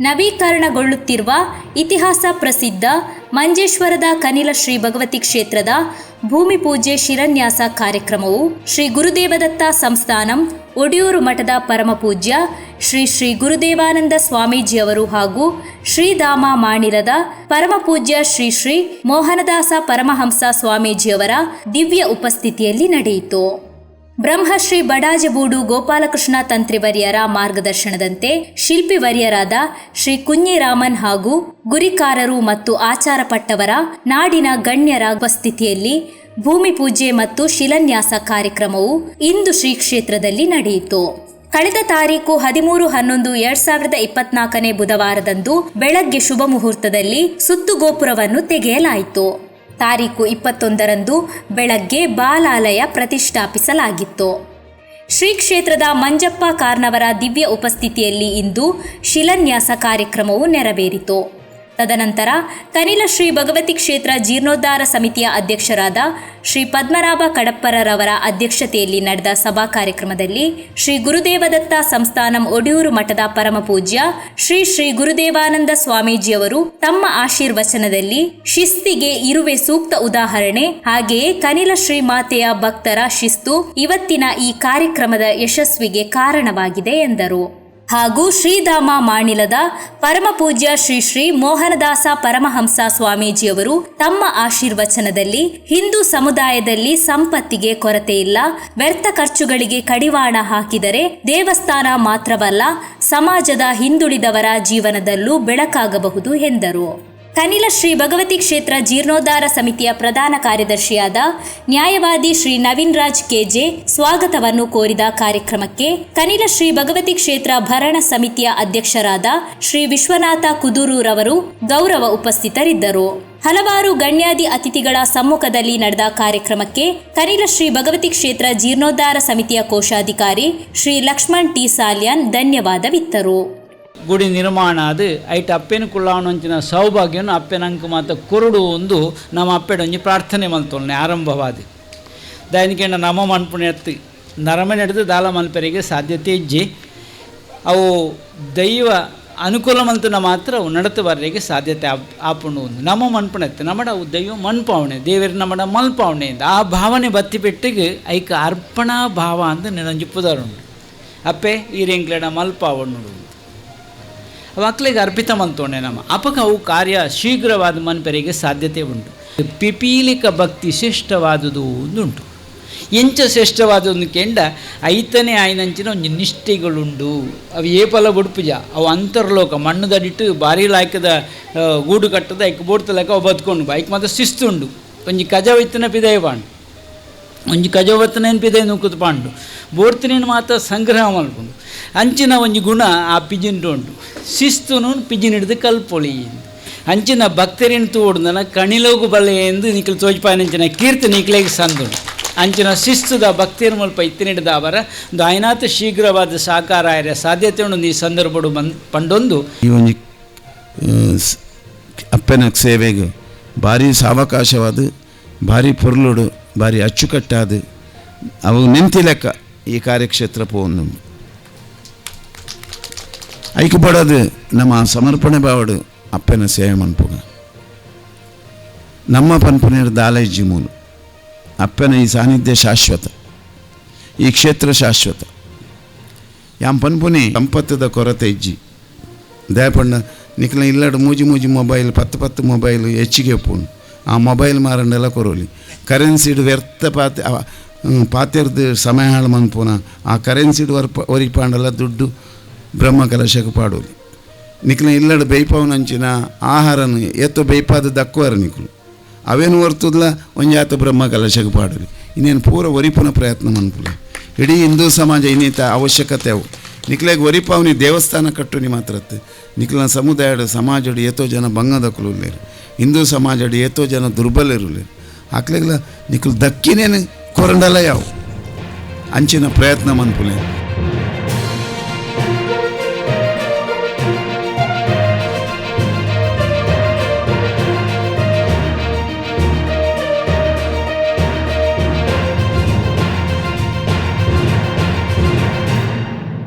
ನವೀಕರಣಗೊಳ್ಳುತ್ತಿರುವ ಇತಿಹಾಸ ಪ್ರಸಿದ್ಧ ಮಂಜೇಶ್ವರದ ಕನಿಲ ಶ್ರೀ ಭಗವತಿ ಕ್ಷೇತ್ರದ ಭೂಮಿ ಪೂಜೆ ಶಿರನ್ಯಾಸ ಕಾರ್ಯಕ್ರಮವು ಶ್ರೀ ಗುರುದೇವದತ್ತ ಸಂಸ್ಥಾನಂ ಒಡಿಯೂರು ಮಠದ ಪರಮಪೂಜ್ಯ ಶ್ರೀ ಶ್ರೀ ಗುರುದೇವಾನಂದ ಸ್ವಾಮೀಜಿಯವರು ಹಾಗೂ ಶ್ರೀಧಾಮ ಮಾಣಿಲದ ಪರಮಪೂಜ್ಯ ಶ್ರೀ ಶ್ರೀ ಮೋಹನದಾಸ ಪರಮಹಂಸ ಸ್ವಾಮೀಜಿಯವರ ದಿವ್ಯ ಉಪಸ್ಥಿತಿಯಲ್ಲಿ ನಡೆಯಿತು. ಬ್ರಹ್ಮಶ್ರೀ ಬಡಾಜಬೂಡು ಗೋಪಾಲಕೃಷ್ಣ ತಂತ್ರಿವರ್ಯರ ಮಾರ್ಗದರ್ಶನದಂತೆ ಶಿಲ್ಪಿವರ್ಯರಾದ ಶ್ರೀ ಕುഞ്ഞിರಾಮನ್ ಹಾಗೂ ಗುರಿಕಾರರು ಮತ್ತು ಆಚಾರಪಟ್ಟವರ ನಾಡಿನ ಗಣ್ಯರ ಉಪಸ್ಥಿತಿಯಲ್ಲಿ ಭೂಮಿ ಪೂಜೆ ಮತ್ತು ಶಿಲಾನ್ಯಾಸ ಕಾರ್ಯಕ್ರಮವು ಇಂದು ಶ್ರೀ ಕ್ಷೇತ್ರದಲ್ಲಿ ನಡೆಯಿತು. ಕಳೆದ ತಾರೀಕು ಹದಿಮೂರು ಹನ್ನೊಂದು ಎರಡ್ ಸಾವಿರದ ಇಪ್ಪತ್ನಾಲ್ಕನೇ ಬುಧವಾರದಂದು ಬೆಳಗ್ಗೆ ಶುಭ ಮುಹೂರ್ತದಲ್ಲಿ ಸುತ್ತುಗೋಪುರವನ್ನು ತೆಗೆಯಲಾಯಿತು. ತಾರೀಕು ಇಪ್ಪತ್ತೊಂದರಂದು ಬೆಳಗ್ಗೆ ಬಾಲಾಲಯ ಪ್ರತಿಷ್ಠಾಪಿಸಲಾಗಿತ್ತು. ಶ್ರೀ ಕ್ಷೇತ್ರದ ಮಂಜಪ್ಪ ಕಾರ್ನವರ ದಿವ್ಯ ಉಪಸ್ಥಿತಿಯಲ್ಲಿ ಇಂದು ಶಿಲಾನ್ಯಾಸ ಕಾರ್ಯಕ್ರಮವು ನೆರವೇರಿತು. ತದನಂತರ ಕನಿಲ ಶ್ರೀ ಭಗವತಿ ಕ್ಷೇತ್ರ ಜೀರ್ಣೋದ್ಧಾರ ಸಮಿತಿಯ ಅಧ್ಯಕ್ಷರಾದ ಶ್ರೀ ಪದ್ಮನಾಭ ಕಡಪ್ಪರರವರ ಅಧ್ಯಕ್ಷತೆಯಲ್ಲಿ ನಡೆದ ಸಭಾ ಕಾರ್ಯಕ್ರಮದಲ್ಲಿ ಶ್ರೀ ಗುರುದೇವದತ್ತ ಸಂಸ್ಥಾನಂ ಒಡಿಯೂರು ಮಠದ ಪರಮಪೂಜ್ಯ ಶ್ರೀ ಶ್ರೀ ಗುರುದೇವಾನಂದ ಸ್ವಾಮೀಜಿಯವರು ತಮ್ಮ ಆಶೀರ್ವಚನದಲ್ಲಿ ಶಿಸ್ತಿಗೆ ಇರುವೆ ಸೂಕ್ತ ಉದಾಹರಣೆ ಹಾಗೆಯೇ ಕನಿಲ ಶ್ರೀ ಮಾತೆಯ ಭಕ್ತರ ಶಿಸ್ತು ಇವತ್ತಿನ ಈ ಕಾರ್ಯಕ್ರಮದ ಯಶಸ್ವಿಗೆ ಕಾರಣವಾಗಿದೆ ಎಂದರು. ಹಾಗೂ ಶ್ರೀಧಾಮ ಮಾಣಿಲದ ಪರಮಪೂಜ್ಯ ಶ್ರೀ ಶ್ರೀ ಮೋಹನದಾಸ ಪರಮಹಂಸ ಸ್ವಾಮೀಜಿಯವರು ತಮ್ಮ ಆಶೀರ್ವಚನದಲ್ಲಿ ಹಿಂದೂ ಸಮುದಾಯದಲ್ಲಿ ಸಂಪತ್ತಿಗೆ ಕೊರತೆ ಇಲ್ಲ, ವ್ಯರ್ಥ ಖರ್ಚುಗಳಿಗೆ ಕಡಿವಾಣ ಹಾಕಿದರೆ ದೇವಸ್ಥಾನ ಮಾತ್ರವಲ್ಲ, ಸಮಾಜದ ಹಿಂದುಳಿದವರ ಜೀವನದಲ್ಲೂ ಬೆಳಕಾಗಬಹುದು ಎಂದರು. ಕನಿಲ ಶ್ರೀ ಭಗವತಿ ಕ್ಷೇತ್ರ ಜೀರ್ಣೋದ್ಧಾರ ಸಮಿತಿಯ ಪ್ರಧಾನ ಕಾರ್ಯದರ್ಶಿಯಾದ ನ್ಯಾಯವಾದಿ ಶ್ರೀ ನವೀನ್ ರಾಜ್ ಕೆಜೆ ಸ್ವಾಗತವನ್ನು ಕೋರಿದ ಕಾರ್ಯಕ್ರಮಕ್ಕೆ ಕನಿಲ ಶ್ರೀ ಭಗವತಿ ಕ್ಷೇತ್ರ ಭರಣ ಸಮಿತಿಯ ಅಧ್ಯಕ್ಷರಾದ ಶ್ರೀ ವಿಶ್ವನಾಥ ಕುದೂರೂರವರು ಗೌರವ ಉಪಸ್ಥಿತರಿದ್ದರು. ಹಲವಾರು ಗಣ್ಯಾದಿ ಅತಿಥಿಗಳ ಸಮ್ಮುಖದಲ್ಲಿ ನಡೆದ ಕಾರ್ಯಕ್ರಮಕ್ಕೆ ಕನಿಲ ಶ್ರೀ ಭಗವತಿ ಕ್ಷೇತ್ರ ಜೀರ್ಣೋದ್ಧಾರ ಸಮಿತಿಯ ಕೋಶಾಧಿಕಾರಿ ಶ್ರೀ ಲಕ್ಷ್ಮಣ್ ಟಿ ಸಾಲ್ಯಾನ್ ಧನ್ಯವಾದವಿತ್ತರು. ಗುಡಿ ನಿರ್ಮಾಣ ಅದು ಐಟ್ ಅಪ್ಪೆನ ಕುಳ್ಳಾವಣಂಚಿನ ಸೌಭಾಗ್ಯವನ್ನು ಅಪ್ಪೆನಂಕ ಮಾತ ಕುರುಡು ಒಂದು ನಮ್ಮ ಅಪ್ಪೆಡೊಂಜಿ ಪ್ರಾರ್ಥನೆ ಮಲ್ತೊಳ್ನೆ, ಆರಂಭವಾದಿ. ದೈನಿಕೆಂಡ ನಮ ಮನ್ಪುಣೆ ಎತ್ತಿ, ನರಮ ನಡೆದು ದಾಲ ಮಲ್ಪೆರಿಗೆ ಸಾಧ್ಯತೆ ಇಜ್ಜಿ ಅವು ದೈವ ಅನುಕೂಲ ಮಲ್ತನ ಮಾತ್ರ ಅವು ನಡತುವರೆಗೆ ಸಾಧ್ಯತೆ ಆಪ್ ಆಪುಂಡು ಒಂದು. ನಮ್ಮ ಮನ್ಪುಣೆತ್ತೆ ನಮ್ಮಡ ಅವು ದೈವ ಮನ್ಪಾವಣೆ, ದೇವರ ನಮ್ಮಡ ಮಲ್ಪಾವಣೆ ಅಂತ ಆ ಭಾವನೆ ಬತ್ತಿ ಪೆಟ್ಟಿಗೆ ಐಕ ಅರ್ಪಣಾ ಭಾವ ಅಂತ ಪುದರುಂಡು ಅಪ್ಪೆ, ಈ ರೆಂಕ್ಲೆಡ ಮಲ್ಪಾವಣ್ಣು ಮಕ್ಕಳಿಗೆ ಅರ್ಪಿತ ಮಂತೋಣೆ ನಮ್ಮ. ಅಪಕ ಅವು ಕಾರ್ಯ ಶೀಘ್ರವಾದ ಮನ್ಪೆರಿಗೆ ಸಾಧ್ಯತೆ ಉಂಟು. ಪಿಪೀಲಿಕ ಭಕ್ತಿ ಶ್ರೇಷ್ಠವಾದುದು ಒಂದುಂಟು. ಎಂಚ ಶ್ರೇಷ್ಠವಾದೊಂದು ಕೆಂಡ ಐತನೇ ಆಯ್ನಂಚಿನ ಒಂದು ನಿಷ್ಠೆಗಳುಂಡು. ಅವು ಏಪಲ ಬುಡ್ಪುಜ ಅವು ಅಂತರ್ಲೋಕ ಮಣ್ಣು ದಡಿಟ್ಟು ಬಾರಿ ಲಾಯ್ಕದ ಗೂಡು ಕಟ್ಟದ, ಐಕ್ ಬೋಡ್ತಲಕ ಅವು ಬದುಕೊಂಡು ಐಕ್ ಮಾತ್ರ ಶಿಸ್ತುಂಡು. ಒಂಜಿ ಕಜ ವೈತನ ಪಿದಯ ಪಾಂಡು. ಒಂಜಿ ಕಜವತ್ತನೇನು ಪಿದಯ ನುಕ್ಕುದು ಪಾಂಡು. ಬೋಡ್ತಿನೇನು ಮಾತ್ರ ಸಂಗ್ರಹ ಮಲ್ಪುಂಡು ಅಂಚಿನ ಒಂಜಿ ಗುಣ ಆ ಪಿಜಿನ್ಡು ಉಂಟು. ಶಿಸ್ತುನು ಪಿಜಿನ್ ಹಿಡಿದು ಕಲ್ಪೊಳಿ ಅಂಚಿನ ಭಕ್ತರಿನ ತೋಡ್ದನ ಕಣಿಲೋಗು ಬಲೆ ಎಂದು ನಿಖಲ್ ತೋಜ್ಪಾಯನಂಚಿನ ಕೀರ್ತಿ ನಿಖಲೆಗೆ ಸಂದುಂಡು ಅಂಚಿನ ಶಿಸ್ತುದ ಭಕ್ತಿಯ ಮಲ್ಪ ಇತ್ತಿನಿಡಿದ ಅವರ ಒಂದು ಆಯ್ನಾತ ಶೀಘ್ರವಾದ ಸಾಕಾರ ಆಯ್ರ ಸಾಧ್ಯತೆ ಉಂಡು ಈ ಸಂದರ್ಭಡು ಬಂದ್ ಪಂಡೊಂದು. ಈ ಸ್- ಅಪ್ಪನ ಸೇವೆಗೆ ಭಾರಿ ಸಾವಕಾಶವಾದ, ಭಾರಿ ಪೊರ್ಲುಡು, ಭಾರಿ ಅಚ್ಚುಕಟ್ಟಾದ, ಅವು ನಿಂತಿ ಲೆಕ್ಕ ಈ ಕಾರ್ಯಕ್ಷೇತ್ರ ಪೋನು ಪಡೋದು ನಮ್ಮ ಸಮರ್ಪಣೆ ಬಾವಡು, ಅಪ್ಪನ ಸೇವೆ ಮನ್ಪುಗ. ನಮ್ಮ ಪನ್ಪುನೇರು ದಾಲೈಜಿ ಮೂಲು ಅಪ್ಪನ ಈ ಸಾನ್ನಿಧ್ಯ ಶಾಶ್ವತ. ಈ ಕ್ಷೇತ್ರ ಶಾಶ್ವತ. ಯಾಂ ಪನ್ಪುನಿ ಸಂಪತ್ತದ ಕೊರತೆ ಇಜ್ಜಿ. ದಯಪಣ್ಣ, ನಿಖಲ ಇಲ್ಲಡು ಮೂಜಿ ಮೂಜಿ ಮೊಬೈಲ್, ಪತ್ತು ಪತ್ತು ಮೊಬೈಲ್ ಹೆಚ್ಚಿಗೆ ಪೋಣು ಆ ಮೊಬೈಲ್ ಮಾರಂಡೆಲ್ಲ ಕೊರೋಲಿ. ಕರೆನ್ಸಿಡ್ ವ್ಯರ್ಥ ಪಾತೆ ಪಾತೆರ್ದು ಸಮಯ ಹಾಳು ಮನ್ಪುನ. ಆ ಕರೆನ್ಸಿಡು ವರ್ಪ ಒರಿಪಾಂಡಲ್ಲ ದುಡ್ಡು ಕಲಶಕ್ಕೆ ಪಾಡೋಲಿ ನಿಕ್ಲ ಇಲ್ಲಡು ಬೇಯ್ಪವನಂಚಿನ ಆಹಾರನು ಎತ್ತೋ ಬೇಯ್ಪಾದ ದಕ್ಕುವರ ನಿಕ್ಲು ಅವೇನು ಹೊರ್ತುದ್ಲ ಒಂಜಾತ ಬ್ರಹ್ಮ ಕಲಶಕ್ಕೆ ಪಾಡೋಲಿ ಇನ್ನೇನು ಪೂರ ಒರಿಪುನ ಪ್ರಯತ್ನ ಮನ್ಪುಲೆ ಇಡೀ ಹಿಂದೂ ಸಮಾಜ ಇನ್ನಿತ ಅವಶ್ಯಕತೆ ಅವು. ನಿಕ್ಲೆಗ್ ಒರಿಪಾವನಿ ದೇವಸ್ಥಾನ ಕಟ್ಟುನಿ ಮಾತ್ರತ್ತೆ. ನಿಕ್ಲನ ಸಮುದಾಯದ ಸಮಾಜಡು ಏತೋ ಜನ ಬಂಗದಕ್ಕಲು ಹಿಂದೂ ಸಮಾಜಡು ಏತೋ ಜನ ದುರ್ಬಲರುಲೇರು ಆಕ್ಲೆಗ್ಲ ನಿಕ್ಲು ದಕ್ಕಿನೇನು ಕೊರಂಡಲ್ಲ ಯಾವು ಅಂಚಿನ ಪ್ರಯತ್ನ ಮನ್ಪುಲೆ